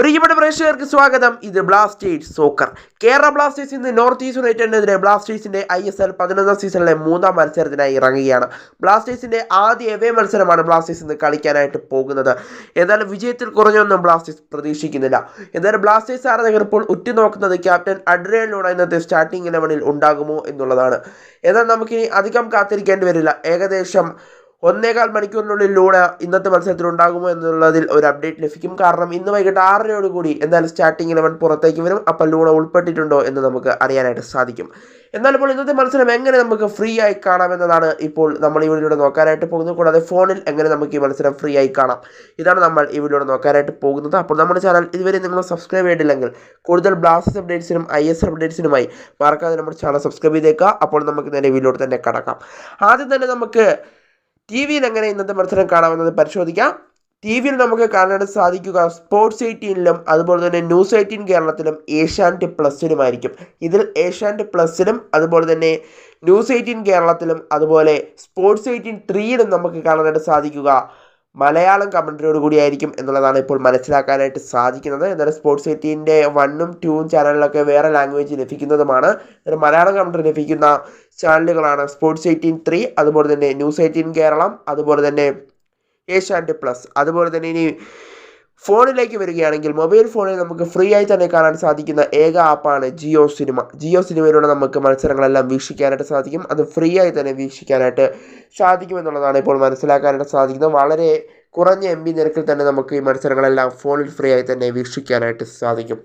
പ്രിയപ്പെട്ട പ്രേക്ഷകർക്ക് സ്വാഗതം. ഇത് ബ്ലാസ്റ്റേഴ്സ് സോക്കർ കേരള ബ്ലാസ്റ്റേഴ്സ് ഇന്ന് നോർത്ത് ഈസ്റ്റ് യുണൈറ്റഡിനെതിരെ ബ്ലാസ്റ്റേഴ്സിന്റെ ഐ എസ് എൽ പതിനൊന്നാം സീസണിലെ മൂന്നാം മത്സരത്തിനായി ഇറങ്ങുകയാണ്. ബ്ലാസ്റ്റേഴ്സിന്റെ ആദ്യ എവേ മത്സരമാണ് ബ്ലാസ്റ്റേഴ്സ് ഇന്ന് കളിക്കാനായിട്ട് പോകുന്നത്. എന്നാലും വിജയത്തിൽ കുറഞ്ഞൊന്നും ബ്ലാസ്റ്റേഴ്സ് പ്രതീക്ഷിക്കുന്നില്ല. എന്നാലും ബ്ലാസ്റ്റേഴ്സ് ആരാധകർ ഇപ്പോൾ ഉറ്റുനോക്കുന്നത് ക്യാപ്റ്റൻ അഡ്രിയൻ ലൂണ ഇന്നത്തെ സ്റ്റാർട്ടിംഗ് ഇലവനിൽ ഉണ്ടാകുമോ എന്നുള്ളതാണ്. എന്നാൽ നമുക്കിനി അധികം കാത്തിരിക്കേണ്ടി വരില്ല. ഏകദേശം ഒന്നേകാൽ മണിക്കൂറിനുള്ളിൽ ലൂണ ഇന്നത്തെ മത്സരത്തിൽ ഉണ്ടാകുമോ എന്നുള്ളതിൽ ഒരു അപ്ഡേറ്റ് ലഭിക്കും. കാരണം ഇന്ന് വൈകിട്ട് ആറരയോട് കൂടി എന്തായാലും സ്റ്റാർട്ടിംഗ് ഇലവൻ പുറത്തേക്ക് വരും. അപ്പോൾ ലൂണ ഉൾപ്പെട്ടിട്ടുണ്ടോ എന്ന് നമുക്ക് അറിയാനായിട്ട് സാധിക്കും. എന്നാൽ ഇപ്പോൾ ഇന്നത്തെ മത്സരം എങ്ങനെ നമുക്ക് ഫ്രീ ആയി കാണാമെന്നതാണ് ഇപ്പോൾ നമ്മൾ ഈ വീഡിയോയിലൂടെ നോക്കാനായിട്ട് പോകുന്നത്. കൂടാതെ ഫോണിൽ എങ്ങനെ നമുക്ക് ഈ മത്സരം ഫ്രീ ആയി കാണാം. ഇതാണ് നമ്മൾ ഈ വീഡിയോയിലൂടെ നോക്കാനായിട്ട് പോകുന്നത്. അപ്പോൾ നമ്മുടെ ചാനൽ ഇതുവരെ നിങ്ങൾ സബ്സ്ക്രൈബ് ചെയ്തില്ലെങ്കിൽ കൂടുതൽ ബ്ലാസ്റ്റേഴ്സ് അപ്ഡേറ്റ്സിനും ഐ എസ് അപ്ഡേറ്റ്സിനുമായി മറക്കാതെ നമ്മുടെ ചാനൽ സബ്സ്ക്രൈബ് ചെയ്തേക്കുക. അപ്പോൾ നമുക്ക് നേരെ വീഡിയോയിൽ തന്നെ കടക്കാം. ആദ്യം തന്നെ നമുക്ക് ടി വിയിൽ എങ്ങനെ ഇന്നത്തെ മത്സരം കാണാമെന്നത് പരിശോധിക്കാം. ടി വിയിൽ നമുക്ക് കാണാനായിട്ട് സാധിക്കുക സ്പോർട്സ് എയ്റ്റീനിലും അതുപോലെ തന്നെ ന്യൂസ് എയ്റ്റീൻ കേരളത്തിലും ഏഷ്യാനെറ്റ് പ്ലസിലുമായിരിക്കും. ഇതിൽ ഏഷ്യാനെറ്റ് പ്ലസിലും അതുപോലെ തന്നെ ന്യൂസ് എയ്റ്റീൻ കേരളത്തിലും അതുപോലെ സ്പോർട്സ് എയ്റ്റീൻ ത്രീയിലും നമുക്ക് കാണാനായിട്ട് സാധിക്കുക. മലയാളം കമൻട്രിയോട് കൂടിയായിരിക്കും എന്നുള്ളതാണ് ഇപ്പോൾ മനസ്സിലാക്കാനായിട്ട് സാധിക്കുന്നത്. എന്നാലും സ്പോർട്സ് എയ്റ്റീന്റെ വണ്ണും ടൂവും ചാനലിലൊക്കെ വേറെ ലാംഗ്വേജ് ലഭിക്കുന്നതുമാണ്. എന്നാൽ മലയാളം കമൻട്രി ലഭിക്കുന്ന ചാനലുകളാണ് സ്പോർട്സ് എയ്റ്റീൻ ത്രീ അതുപോലെ തന്നെ ന്യൂസ് എയ്റ്റീൻ കേരളം അതുപോലെ തന്നെ ഏഷ്യാനെറ്റ് പ്ലസ് അതുപോലെ തന്നെ ഇനി ഫോണിലേക്ക് വരികയാണെങ്കിൽ മൊബൈൽ ഫോണിൽ നമുക്ക് ഫ്രീ ആയി തന്നെ കാണാൻ സാധിക്കുന്ന ഏക ആപ്പാണ് ജിയോ സിനിമ. ജിയോ സിനിമയിലൂടെ നമുക്ക് മത്സരങ്ങളെല്ലാം വീക്ഷിക്കാനായിട്ട് സാധിക്കും. അത് ഫ്രീ ആയി തന്നെ വീക്ഷിക്കാനായിട്ട് സാധിക്കുമെന്നുള്ളതാണ് ഇപ്പോൾ മനസ്സിലാക്കാനായിട്ട് സാധിക്കുന്നത്. വളരെ കുറഞ്ഞ എം ബി നിരക്കിൽ തന്നെ നമുക്ക് ഈ മത്സരങ്ങളെല്ലാം ഫോണിൽ ഫ്രീ ആയി തന്നെ വീക്ഷിക്കാനായിട്ട് സാധിക്കും.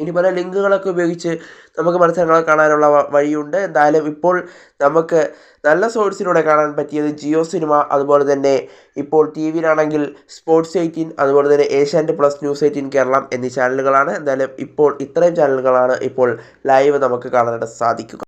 ഇനി പല ലിങ്കുകളൊക്കെ ഉപയോഗിച്ച് നമുക്ക് മത്സരങ്ങളെ കാണാനുള്ള വഴിയുണ്ട്. എന്തായാലും ഇപ്പോൾ നമുക്ക് നല്ല സോഴ്സിലൂടെ കാണാൻ പറ്റിയത് ജിയോ സിനിമ അതുപോലെ തന്നെ ഇപ്പോൾ ടി വിയിലാണെങ്കിൽ സ്പോർട്സ് എയ്റ്റീൻ അതുപോലെ തന്നെ Asianet plus news eighteen Keralam എന്നീ ചാനലുകളാണ്. എന്തായാലും ഇപ്പോൾ ഇത്രയും ചാനലുകളാണ് ഇപ്പോൾ ലൈവ് നമുക്ക് കാണാനായിട്ട് സാധിക്കുക.